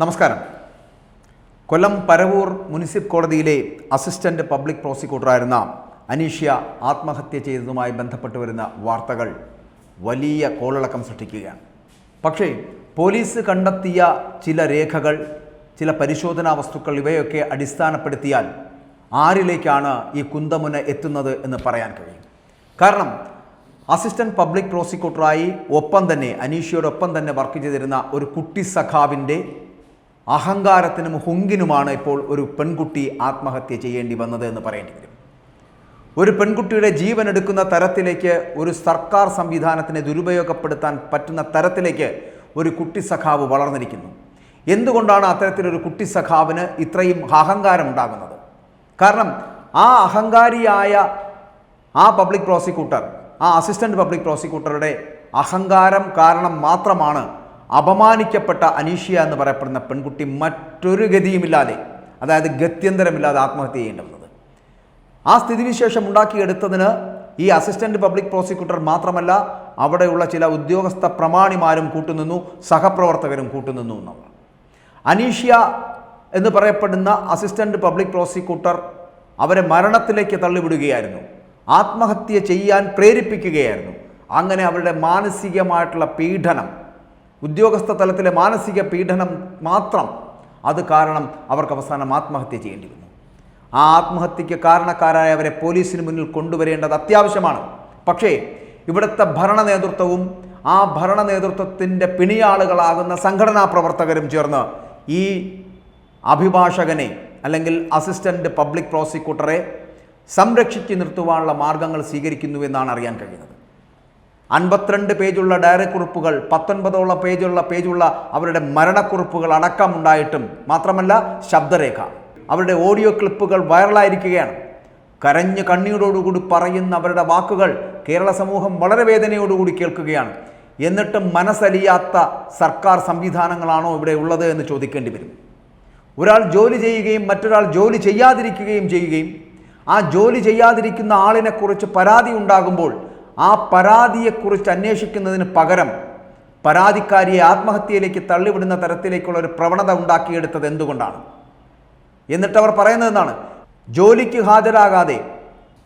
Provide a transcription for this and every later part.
നമസ്കാരം. കൊല്ലം പരവൂർ മുനിസിപ്പൽ കോടതിയിലെ assistant public പ്രോസിക്യൂട്ടറായിരുന്ന അനീഷ്യ ആത്മഹത്യ ചെയ്തതുമായി ബന്ധപ്പെട്ട് വരുന്ന വാർത്തകൾ വലിയ കോളിളക്കം സൃഷ്ടിക്കുകയാണ്. പക്ഷേ പോലീസ് കണ്ടെത്തിയ ചില രേഖകൾ ചില പരിശോധനാ വസ്തുക്കൾ ഇവയൊക്കെ അടിസ്ഥാനപ്പെടുത്തിയാൽ ആരിലേക്കാണ് ഈ കുന്തമുന എത്തുന്നത് എന്ന് പറയാൻ കഴിയും. കാരണം അസിസ്റ്റന്റ് പബ്ലിക് പ്രോസിക്യൂട്ടറായി ഒപ്പം തന്നെ അനീഷയോടൊപ്പം തന്നെ വർക്ക് ചെയ്തിരുന്ന ഒരു കുട്ടി സഖാവിന്റെ അഹങ്കാരത്തിനും ഹുങ്കിനുമാണ് ഇപ്പോൾ ഒരു പെൺകുട്ടി ആത്മഹത്യ ചെയ്യേണ്ടി വന്നത് എന്ന് പറയേണ്ടി വരും. ഒരു പെൺകുട്ടിയുടെ ജീവൻ എടുക്കുന്ന തരത്തിലേക്ക് ഒരു സർക്കാർ സംവിധാനത്തിനെ ദുരുപയോഗപ്പെടുത്താൻ പറ്റുന്ന തരത്തിലേക്ക് ഒരു കുട്ടി സഖാവ് വളർന്നിരിക്കുന്നു. എന്തുകൊണ്ടാണ് അത്തരത്തിലൊരു കുട്ടി സഖാവിന് ഇത്രയും അഹങ്കാരം ഉണ്ടാകുന്നത്? കാരണം ആ അഹങ്കാരിയായ ആ പബ്ലിക് പ്രോസിക്യൂട്ടർ ആ അസിസ്റ്റന്റ് പബ്ലിക് പ്രോസിക്യൂട്ടറുടെ അഹങ്കാരം കാരണം മാത്രമാണ് അപമാനിക്കപ്പെട്ട അനീഷ്യ എന്ന് പറയപ്പെടുന്ന പെൺകുട്ടി മറ്റൊരു ഗതിയുമില്ലാതെ അതായത് ഗത്യന്തരമില്ലാതെ ആത്മഹത്യ ചെയ്യേണ്ടി വന്നത് ആ സ്ഥിതിവിശേഷം ഉണ്ടാക്കിയെടുത്തതിന് ഈ അസിസ്റ്റന്റ് പബ്ലിക് പ്രോസിക്യൂട്ടർ മാത്രമല്ല അവിടെയുള്ള ചില ഉദ്യോഗസ്ഥ പ്രമാണിമാരും കൂട്ടുനിന്നു സഹപ്രവർത്തകരും കൂട്ടുനിന്നു എന്നുള്ളതാണ് അനീഷ്യ എന്ന് പറയപ്പെടുന്ന അസിസ്റ്റന്റ് പബ്ലിക് പ്രോസിക്യൂട്ടർ അവരെ മരണത്തിലേക്ക് തള്ളിവിടുകയായിരുന്നു. ആത്മഹത്യ ചെയ്യാൻ പ്രേരിപ്പിക്കുകയായിരുന്നു. അങ്ങനെ അവരുടെ മാനസികമായിട്ടുള്ള പീഡനം ഉദ്യോഗസ്ഥ തലത്തിലെ മാനസിക പീഡനം മാത്രം അത് കാരണം അവർക്ക് അവസാനം ആത്മഹത്യ ചെയ്യേണ്ടി വന്നു. ആ ആത്മഹത്യക്ക് കാരണക്കാരായ അവരെ പോലീസിന് മുന്നിൽ കൊണ്ടുവരേണ്ടത് അത്യാവശ്യമാണ്. പക്ഷേ ഇവിടുത്തെ ഭരണ നേതൃത്വവും ആ ഭരണ നേതൃത്വത്തിന്റെ പിണിയാളുകളാകുന്ന സംഘടനാ പ്രവർത്തകരും ചേർന്ന് ഈ അഭിഭാഷകനെ അല്ലെങ്കിൽ അസിസ്റ്റന്റ് പബ്ലിക് പ്രോസിക്യൂട്ടറെ സംരക്ഷിച്ചു നിർത്തുവാനുള്ള മാർഗങ്ങൾ സ്വീകരിക്കുന്നു എന്നാണ് അറിയാൻ കഴിയുന്നത്. അൻപത്തിരണ്ട് പേജുള്ള ഡയറി കുറിപ്പുകൾ പത്തൊൻപതോളം പേജുള്ള പേജുള്ള അവരുടെ മരണക്കുറിപ്പുകൾ അടക്കമുണ്ടായിട്ടും മാത്രമല്ല ശബ്ദരേഖ. അവരുടെ ഓഡിയോ ക്ലിപ്പുകൾ വൈറലായിരിക്കുകയാണ്. കരഞ്ഞ് കണ്ണീരോടുകൂടി പറയുന്ന അവരുടെ വാക്കുകൾ കേരള സമൂഹം വളരെ വേദനയോടുകൂടി കേൾക്കുകയാണ്. എന്നിട്ടും മനസ്സലിയാത്ത സർക്കാർ സംവിധാനങ്ങളാണോ ഇവിടെ ഉള്ളത് എന്ന് ചോദിക്കേണ്ടി വരും. ഒരാൾ ജോലി ചെയ്യുകയും മറ്റൊരാൾ ജോലി ചെയ്യാതിരിക്കുകയും ചെയ്യുകയും ആ ജോലി ചെയ്യാതിരിക്കുന്ന ആളിനെക്കുറിച്ച് പരാതി ഉണ്ടാകുമ്പോൾ ആ പരാതിയെക്കുറിച്ച് അന്വേഷിക്കുന്നതിന് പകരം പരാതിക്കാരിയെ ആത്മഹത്യയിലേക്ക് തള്ളിവിടുന്ന തരത്തിലേക്കുള്ള ഒരു പ്രവണത ഉണ്ടാക്കിയെടുത്തത് എന്തുകൊണ്ടാണ്? എന്നിട്ട് അവർ പറയുന്നത് എന്താണ്? ജോലിക്ക് ഹാജരാകാതെ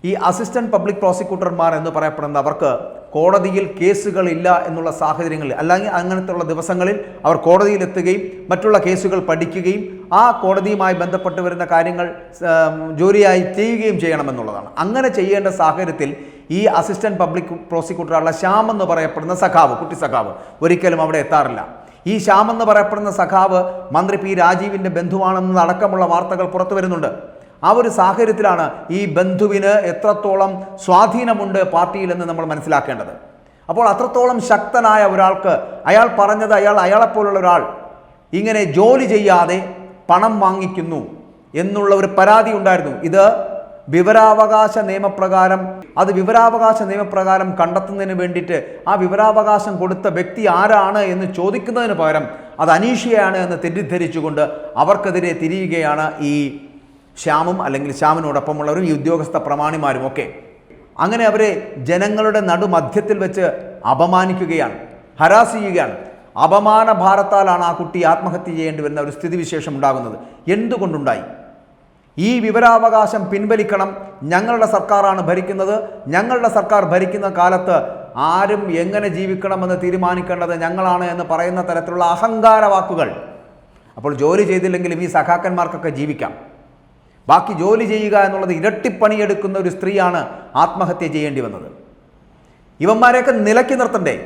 ഈ അസിസ്റ്റന്റ് പബ്ലിക് പ്രോസിക്യൂട്ടർമാർ എന്ന് പറയപ്പെടുന്ന അവർക്ക് കോടതിയിൽ കേസുകളില്ല എന്നുള്ള സാഹചര്യങ്ങളിൽ അല്ലെങ്കിൽ അങ്ങനത്തെയുള്ള ദിവസങ്ങളിൽ അവർ കോടതിയിൽ എത്തുകയും മറ്റുള്ള കേസുകൾ പഠിക്കുകയും ആ കോടതിയുമായി ബന്ധപ്പെട്ട് വരുന്ന കാര്യങ്ങൾ ജോലിയായി ചെയ്യുകയും ചെയ്യണമെന്നുള്ളതാണ്. അങ്ങനെ ചെയ്യേണ്ട സാഹചര്യത്തിൽ ഈ അസിസ്റ്റന്റ് പബ്ലിക് പ്രോസിക്യൂട്ടറുള്ള ശ്യാം എന്ന് പറയപ്പെടുന്ന സഖാവ് കുട്ടി സഖാവ് ഒരിക്കലും അവിടെ എത്താറില്ല. ഈ ശ്യാം എന്ന് പറയപ്പെടുന്ന സഖാവ് മന്ത്രി പി രാജീവിന്റെ ബന്ധുവാണെന്ന് അടക്കമുള്ള വാർത്തകൾ പുറത്തു വരുന്നുണ്ട് ആ ഒരു സാഹചര്യത്തിലാണ് ഈ ബന്ധുവിന് എത്രത്തോളം സ്വാധീനമുണ്ട് പാർട്ടിയിലെന്ന് നമ്മൾ മനസ്സിലാക്കേണ്ടത്. അപ്പോൾ അത്രത്തോളം ശക്തനായ ഒരാൾക്ക് അയാൾ പറഞ്ഞത് അയാൾ അയാളെപ്പോലുള്ള ഒരാൾ ഇങ്ങനെ ജോലി ചെയ്യാതെ പണം വാങ്ങിക്കുന്നു എന്നുള്ള ഒരു പരാതി ഉണ്ടായിരുന്നു. ഇത് വിവരാവകാശ നിയമപ്രകാരം അത് വിവരാവകാശ നിയമപ്രകാരം കണ്ടെത്തുന്നതിന് വേണ്ടിയിട്ട് ആ വിവരാവകാശം കൊടുത്ത വ്യക്തി ആരാണ് എന്ന് ചോദിക്കുന്നതിന് പകരം അത് അനീഷയാണ് എന്ന് തെറ്റിദ്ധരിച്ചുകൊണ്ട് അവർക്കെതിരെ തിരിയുകയാണ് ഈ ശ്യാമും അല്ലെങ്കിൽ ശ്യാമിനോടൊപ്പമുള്ളവരും ഈ ഉദ്യോഗസ്ഥ പ്രമാണിമാരും ഒക്കെ. അങ്ങനെ അവരെ ജനങ്ങളുടെ നടുമധ്യത്തിൽ വെച്ച് അപമാനിക്കുകയാണ് ഹരാസ് ചെയ്യുകയാണ്. അപമാന ഭാരത്താലാണ് ആ കുട്ടി ആത്മഹത്യ ചെയ്യേണ്ടി വരുന്ന ഒരു സ്ഥിതിവിശേഷം ഉണ്ടാകുന്നത്. എന്തുകൊണ്ടുണ്ടായി? ഈ വിവരാവകാശം പിൻവലിക്കണം. ഞങ്ങളുടെ സർക്കാരാണ് ഭരിക്കുന്നത്. ഞങ്ങളുടെ സർക്കാർ ഭരിക്കുന്ന കാലത്ത് ആരും എങ്ങനെ ജീവിക്കണമെന്ന് തീരുമാനിക്കേണ്ടത് ഞങ്ങളാണ് എന്ന് പറയുന്ന തരത്തിലുള്ള അഹങ്കാര വാക്കുകൾ അപ്പോൾ ജോലി ചെയ്തില്ലെങ്കിലും ഈ സഖാക്കന്മാർക്കൊക്കെ ജീവിക്കാം. ബാക്കി ജോലി ചെയ്യുക എന്നുള്ളത് ഇരട്ടിപ്പണിയെടുക്കുന്ന ഒരു സ്ത്രീയാണ് ആത്മഹത്യ ചെയ്യേണ്ടി വന്നത്. ഇവന്മാരെയൊക്കെ നിലക്കി നിർത്തണ്ടേ?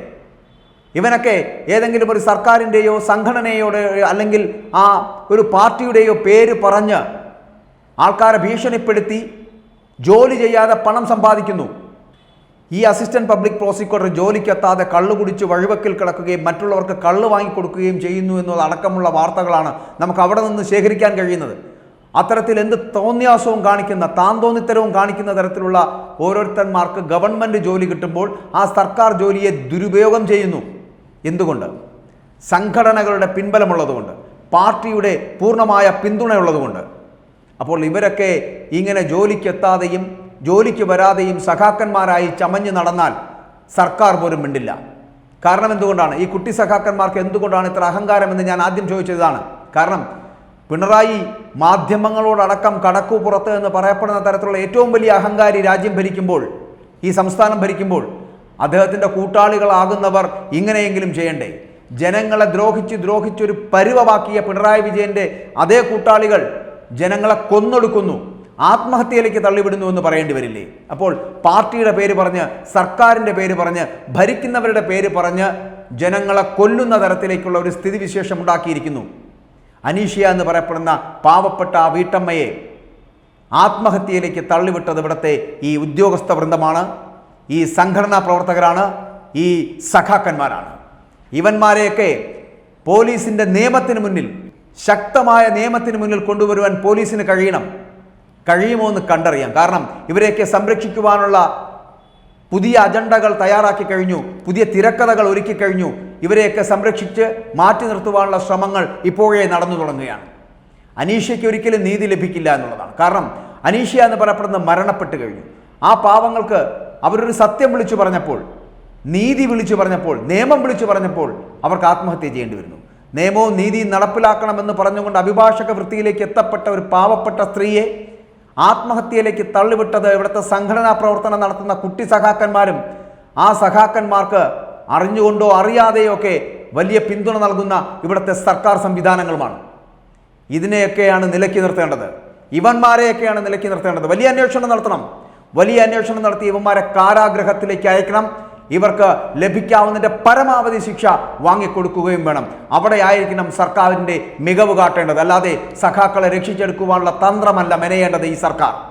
ഇവനൊക്കെ ഏതെങ്കിലും ഒരു സർക്കാരിന്റെയോ സംഘടനയുടെ അല്ലെങ്കിൽ ആ ഒരു പാർട്ടിയുടെയോ പേര് പറഞ്ഞ് ആൾക്കാരെ ഭീഷണിപ്പെടുത്തി ജോലി ചെയ്യാതെ പണം സമ്പാദിക്കുന്നു. ഈ അസിസ്റ്റന്റ് പബ്ലിക് പ്രോസിക്യൂട്ടർ ജോലിക്കെത്താതെ കള്ളു കുടിച്ച് വഴിവക്കിൽ കിടക്കുകയും മറ്റുള്ളവർക്ക് കള്ള് വാങ്ങിക്കൊടുക്കുകയും ചെയ്യുന്നു എന്നതടക്കമുള്ള വാർത്തകളാണ് നമുക്ക് അവിടെ നിന്ന് ശേഖരിക്കാൻ കഴിയുന്നത്. അത്തരത്തിൽ എന്ത് തോന്നിയാസവും കാണിക്കുന്ന താന്തോന്നിത്തരവും കാണിക്കുന്ന തരത്തിലുള്ള ഓരോരുത്തന്മാർക്ക് ഗവൺമെന്റ് ജോലി കിട്ടുമ്പോൾ ആ സർക്കാർ ജോലിയെ ദുരുപയോഗം ചെയ്യുന്നു. എന്തുകൊണ്ട്? സംഘടനകളുടെ പിൻബലമുള്ളതുകൊണ്ട് പാർട്ടിയുടെ പൂർണമായ പിന്തുണയുള്ളതുകൊണ്ട്. അപ്പോൾ ഇവരൊക്കെ ഇങ്ങനെ ജോലിക്കെത്താതെയും ജോലിക്ക് വരാതെയും സഖാക്കന്മാരായി ചമഞ്ഞു നടന്നാൽ സർക്കാർ പോലും മിണ്ടില്ല. കാരണം എന്തുകൊണ്ടാണ്? ഈ കുട്ടി സഖാക്കന്മാർക്ക് എന്തുകൊണ്ടാണ് ഇത്ര അഹങ്കാരം എന്ന് ഞാൻ ആദ്യം ചോദിച്ചതാണ്. കാരണം പിണറായി മാധ്യമങ്ങളോടക്കം കടക്കു പുറത്ത് എന്ന് പറയപ്പെടുന്ന തരത്തിലുള്ള ഏറ്റവും വലിയ അഹങ്കാരി രാജ്യം ഭരിക്കുമ്പോൾ ഈ സംസ്ഥാനം ഭരിക്കുമ്പോൾ അദ്ദേഹത്തിന്റെ കൂട്ടാളികളാകുന്നവർ ഇങ്ങനെയെങ്കിലും ചെയ്യണ്ടേ? ജനങ്ങളെ ദ്രോഹിച്ച് ദ്രോഹിച്ചൊരു പരുവമാക്കിയ പിണറായി വിജയന്റെ അതേ കൂട്ടാളികൾ ജനങ്ങളെ കൊന്നൊടുക്കുന്നു ആത്മഹത്യയിലേക്ക് തള്ളിവിടുന്നു എന്ന് പറയേണ്ടി വരില്ലേ? അപ്പോൾ പാർട്ടിയുടെ പേര് പറഞ്ഞ് സർക്കാരിന്റെ പേര് പറഞ്ഞ് ഭരിക്കുന്നവരുടെ പേര് പറഞ്ഞ് ജനങ്ങളെ കൊല്ലുന്ന തരത്തിലേക്കുള്ള ഒരു സ്ഥിതിവിശേഷം ഉണ്ടാക്കിയിരിക്കുന്നു. അനീഷ്യ എന്ന് പറയപ്പെടുന്ന പാവപ്പെട്ട ആ വീട്ടമ്മയെ ആത്മഹത്യയിലേക്ക് തള്ളിവിട്ടത് ഇവിടുത്തെ ഈ ഉദ്യോഗസ്ഥ വൃന്ദമാണ്. ഈ സംഘടനാ പ്രവർത്തകരാണ്. ഈ സഖാക്കന്മാരാണ്. ഇവന്മാരെയൊക്കെ പോലീസിന്റെ നിയമത്തിന് മുന്നിൽ ശക്തമായ നിയമത്തിന് മുന്നിൽ കൊണ്ടുവരുവാൻ പോലീസിന് കഴിയണം. കഴിയുമോ എന്ന് കണ്ടറിയാം. കാരണം ഇവരെയൊക്കെ സംരക്ഷിക്കുവാനുള്ള പുതിയ അജണ്ടകൾ തയ്യാറാക്കി കഴിഞ്ഞു. പുതിയ തിരക്കഥകൾ ഒരുക്കി കഴിഞ്ഞു. ഇവരെയൊക്കെ സംരക്ഷിച്ച് മാറ്റി നിർത്തുവാനുള്ള ശ്രമങ്ങൾ ഇപ്പോഴേ നടന്നു തുടങ്ങുകയാണ്. അനീഷയ്ക്ക് ഒരിക്കലും നീതി ലഭിക്കില്ല എന്നുള്ളതാണ്. കാരണം അനീഷ എന്ന് പറയപ്പെടുന്ന മരണപ്പെട്ട് കഴിഞ്ഞു. ആ പാവങ്ങൾക്ക് അവരൊരു സത്യം വിളിച്ചു പറഞ്ഞപ്പോൾ നീതി വിളിച്ചു പറഞ്ഞപ്പോൾ നിയമം വിളിച്ചു പറഞ്ഞപ്പോൾ അവർക്ക് ആത്മഹത്യ ചെയ്യേണ്ടി വരുന്നു. നിയമവും നീതിയും നടപ്പിലാക്കണമെന്ന് പറഞ്ഞുകൊണ്ട് അഭിഭാഷക വൃത്തിയിലേക്ക് എത്തപ്പെട്ട ഒരു പാവപ്പെട്ട സ്ത്രീയെ ആത്മഹത്യയിലേക്ക് തള്ളിവിട്ടത് ഇവിടുത്തെ സംഘടനാ പ്രവർത്തനം നടത്തുന്ന കുട്ടി സഖാക്കന്മാരും ആ സഖാക്കന്മാർക്ക് അറിഞ്ഞുകൊണ്ടോ അറിയാതെയോ ഒക്കെ വലിയ പിന്തുണ നൽകുന്ന ഇവിടുത്തെ സർക്കാർ സംവിധാനങ്ങളുമാണ്. ഇതിനെയൊക്കെയാണ് നിലക്കി നിർത്തേണ്ടത്. ഇവന്മാരെയൊക്കെയാണ് നിലക്കി നിർത്തേണ്ടത്. വലിയ അന്വേഷണം നടത്തണം. വലിയ അന്വേഷണം നടത്തി ഇവന്മാരെ കാരാഗ്രഹത്തിലേക്ക് അയക്കണം. ഇവർക്ക് ലഭിക്കാവുന്നതിന്റെ പരമാവധി ശിക്ഷ വാങ്ങിക്കൊടുക്കുകയും വേണം. അവിടെ ആയിരിക്കണം സർക്കാരിന്റെ മികവ് കാട്ടേണ്ടത്. അല്ലാതെ സഖാക്കളെ രക്ഷിച്ചെടുക്കുവാനുള്ള തന്ത്രമല്ല മെനയേണ്ടത് ഈ സർക്കാർ.